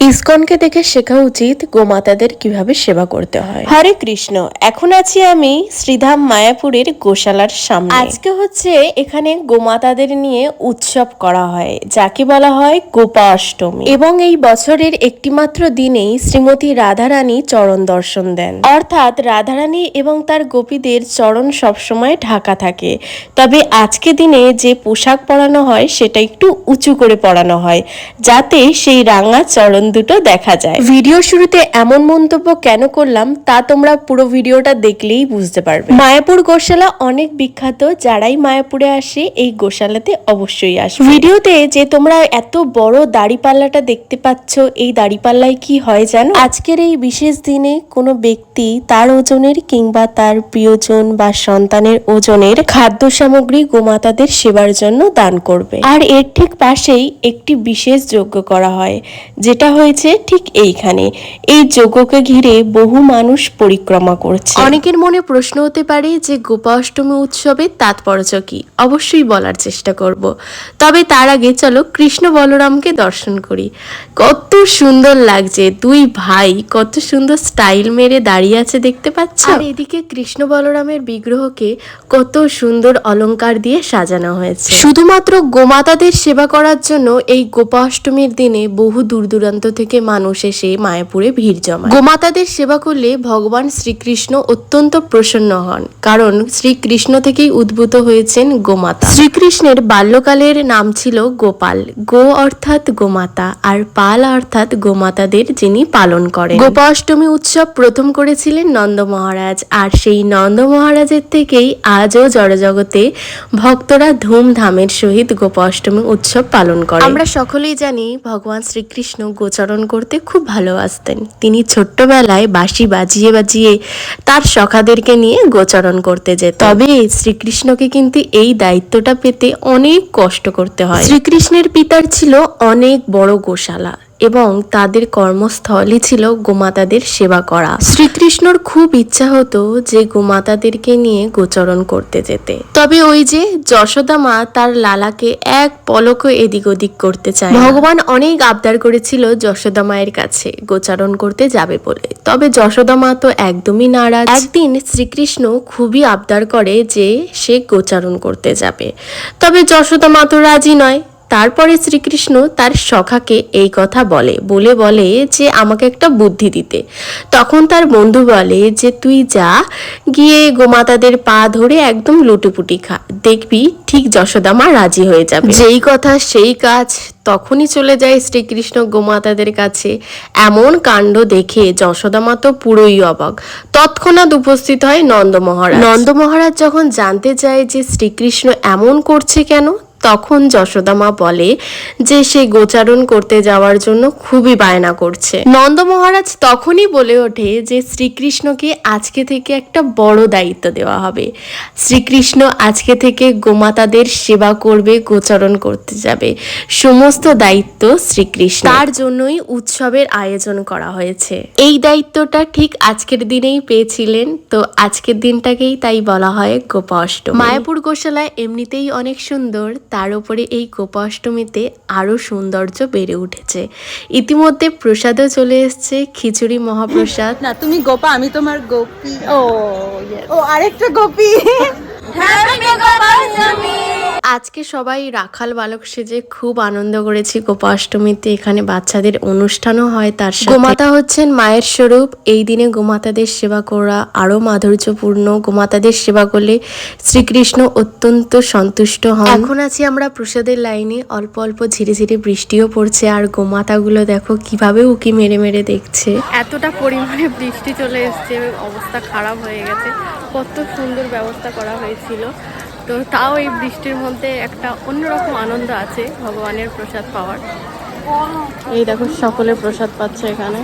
ইসকনকে দেখে শেখা উচিত গোমাতাদের কীভাবে সেবা করতে হয়। হরে কৃষ্ণ এখন আছি আমি শ্রীধাম মায়াপুরের গোশালার সামনে। আজকে হচ্ছে এখানে গোমাতাদের নিয়ে উৎসব করা হয় যাকে বলা হয় গোপা অষ্টমী এবং এই বছরের একটিমাত্র দিনেই শ্রীমতী রাধারানী চরণ দর্শন দেন। অর্থাৎ রাধারানী এবং তার গোপীদের চরণ সবসময় ঢাকা থাকে। তবে আজকে দিনে যে পোশাক পরানো হয় সেটা একটু উঁচু করে পরানো হয় যাতে সেই রাঙা চরণ দুটো দেখা যায়। ভিডিও শুরুতে এমন মন্তব্য কেন করলাম, তা তোমরা পুরো ভিডিওটা দেখলেই বুঝতে পারবে। মায়াপুর গোশালা অনেক বিখ্যাত, যারাই মায়াপুরে আসে, এই গোশালাতে অবশ্যই আসে ভিডিওতে যে তোমরা এত বড় দাড়িপাল্লাটা দেখতে পাচ্ছ, এই দাড়িপাল্লায় কি হয় জানো? আজকের এই বিশেষ দিনে কোনো ব্যক্তি তার ওজনের কিংবা তার প্রিয়জন বা সন্তানের ওজনের খাদ্য সামগ্রী গোমাতাদের সেবার জন্য দান করবে। আর এর ঠিক পাশেই একটি বিশেষ যজ্ঞ করা হয়, যেটা হয়েছে ঠিক এইখানে। এই যজ্ঞকে ঘিরে বহু মানুষ পরিক্রমা করছে। অনেকের মনে প্রশ্ন হতে পারে যে গোপা অষ্টমী উৎসবের তাৎপর্য কি? অবশ্যই বলার চেষ্টা করব। তবে তার আগে চলো কৃষ্ণ বলরামকে দর্শন করি। কত সুন্দর লাগছে। দুই ভাই কত সুন্দর স্টাইল মেরে দাঁড়িয়ে আছে দেখতে পাচ্ছ? আর এদিকে কৃষ্ণ বলরামের বিগ্রহকে কত সুন্দর অলংকার দিয়ে সাজানো হয়েছে। শুধুমাত্র গোমাতাদের সেবা করার জন্য এই গোপা অষ্টমীর দিনে বহু দূর দূরান্ত থেকে মানুষ এসে মায়াপুরে ভিড় জমায়। গোমাতাদের সেবা করলে ভগবান শ্রীকৃষ্ণ অত্যন্ত প্রসন্ন হন, কারণ শ্রীকৃষ্ণ থেকেই উদ্ভূত হয়েছেন গোমাতা। শ্রীকৃষ্ণের বাল্যকালের নাম ছিল গোপাল। গো অর্থাৎ গোমাতা, আর পাল অর্থাৎ গোমাতাদের যিনি পালন করেন। গোপাষ্টমী উৎসব প্রথম করেছিলেন নন্দ মহারাজ, আর সেই নন্দ মহারাজের থেকেই আজও জড়জগতে ভক্তরা ধুমধামের সহিত গোপাষ্টমী উৎসব পালন করে আমরা সকলেই জানি ভগবান শ্রীকৃষ্ণ গোচরণ করতে খুব ভালোবাসতেন। তিনি ছোট্টবেলায় বাঁশি বাজিয়ে বাজিয়ে তার সখাদেরকে নিয়ে গোচরণ করতে যেত তবে শ্রীকৃষ্ণকে কিন্তু এই দায়িত্বটা পেতে অনেক কষ্ট করতে হয়। শ্রীকৃষ্ণের পিতার ছিল অনেক বড় গোশালা। এবং তাদের কর্মস্থলই ছিল গোমাতাদের সেবা করা। শ্রীকৃষ্ণর খুব ইচ্ছা হতো যে গোমাতাদেরকে নিয়ে গোচরণ করতে যেতে। তবে ওই যে যশোদা মা তার লালাকে এক পলকও এদিক ওদিক করতে চায় ভগবান অনেক আবদার করেছিল যশোদা মায়ের কাছে গোচারণ করতে যাবে বলে। তবে যশোদা মা তো একদমই নারাজ। একদিন শ্রীকৃষ্ণ খুবই আবদার করে যে সে গোচারণ করতে যাবে। তবে যশোদা মা তো রাজি নয়। তারপরে শ্রীকৃষ্ণ তার সখাকে এই কথা বলে বলে বলে যে আমাকে একটা বুদ্ধি দিতে। তখন তার বন্ধু বলে যে তুই যা গিয়ে গোমাতাদের পা ধরে একদম লুটুপুটি খা। দেখবি ঠিক যশোদামা রাজি হয়ে যাবে। যেই কথা সেই কাজ তখনই চলে যায় শ্রীকৃষ্ণ গোমাতাদের কাছে। এমন কাণ্ড দেখে যশোদামা তো পুরোই অবাক। তৎক্ষণাৎ উপস্থিত হয় নন্দ মহারাজ। নন্দ মহারাজ যখন জানতে চায় যে শ্রীকৃষ্ণ এমন করছে কেন তখন যশোদামা বলে যে সে গোচারণ করতে যাওয়ার জন্য খুবই বায়না করছে। নন্দ মহারাজ তখনই বলে ওঠে যে শ্রীকৃষ্ণকে আজকে থেকে একটা বড় দায়িত্ব দেওয়া হবে। শ্রীকৃষ্ণ আজকে থেকে গোমাতাদের সেবা করবে, গোচারণ করতে যাবে। সমস্ত দায়িত্ব শ্রীকৃষ্ণ। তার জন্যই উৎসবের আয়োজন করা হয়েছে। এই দায়িত্বটা ঠিক আজকের দিনেই পেয়েছিলেন, তো আজকের দিনটাকেই তাই বলা হয় গোপাষ্টমী মায়াপুর গোশালায় এমনিতেই অনেক সুন্দর তার উপরে এই গোপাষ্টমীতে আরও সৌন্দর্য বেড়ে উঠেছে। ইতিমধ্যে প্রসাদও চলে এসছে খিচুড়ি মহাপ্রসাদ। না তুমি গোপা আমি তোমার গোপী। ও. ও আরেকটা গোপী। আজকে সবাই রাখাল বালক সেজে খুব আনন্দ করেছি। গোপাষ্টমীতে এখানে বাচ্চাদের অনুষ্ঠানও হয় তার সাথে। গোমাতা হচ্ছেন মায়ের স্বরূপ। এই দিনে গোমাতাদের সেবা করা আরও মাধুর্যপূর্ণ। গোমাতাদের সেবা করলে শ্রীকৃষ্ণ অত্যন্ত সন্তুষ্ট হন। এখন আছি আমরা প্রসাদের লাইনে। অল্প অল্প ঝিরে ঝিরে বৃষ্টিও পড়ছে আর গোমাতাগুলো দেখো কীভাবে উকি মেরে মেরে দেখছে। এতটা পরিমাণে বৃষ্টি চলে এসছে অবস্থা খারাপ হয়ে গেছে। কত সুন্দর ব্যবস্থা করা হয়েছিল। তো তাও এই বৃষ্টির মধ্যে একটা অন্যরকম আনন্দ আছে ভগবানের প্রসাদ পাওয়ার। এই দেখো, সকলে প্রসাদ পাচ্ছে এখানে।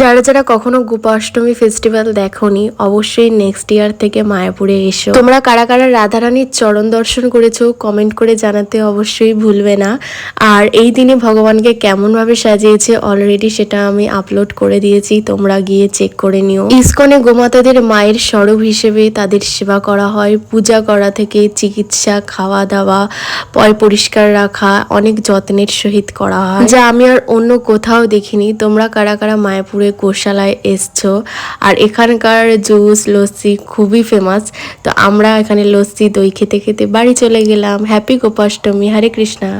যারা যারা কখনো গোপাষ্টমী ফেস্টিভ্যাল দেখোনি, অবশ্যই নেক্সট ইয়ার থেকে মায়াপুরে এসো। তোমরা কারা কারা রাধারানীর চরণ দর্শন করেছ কমেন্ট করে জানাতে অবশ্যই ভুলবে না। আর এই দিনে ভগবানকে কেমন ভাবে সাজিয়েছে অলরেডি সেটা আমি আপলোড করে দিয়েছি, তোমরা গিয়ে চেক করে নিও। ইসকনে গোমাতাদের মায়ের স্বরূপ হিসেবে তাদের সেবা করা হয়, পূজা করা থেকে চিকিৎসা, খাওয়া দাওয়া, পয় পরিষ্কার রাখা, অনেক যত্নের সহিত করা হয়। যা আমি আর অন্য কোথাও দেখিনি। তোমরা কারা কারা মায়াপুরে কোশালায় এসছো? আর এখানকার জুস, লস্যি খুবই ফেমাস তো আমরা এখানে লস্যি, দই খেতে খেতে বাড়ি চলে গেলাম। হ্যাপি গোপাষ্টমী হরে কৃষ্ণা।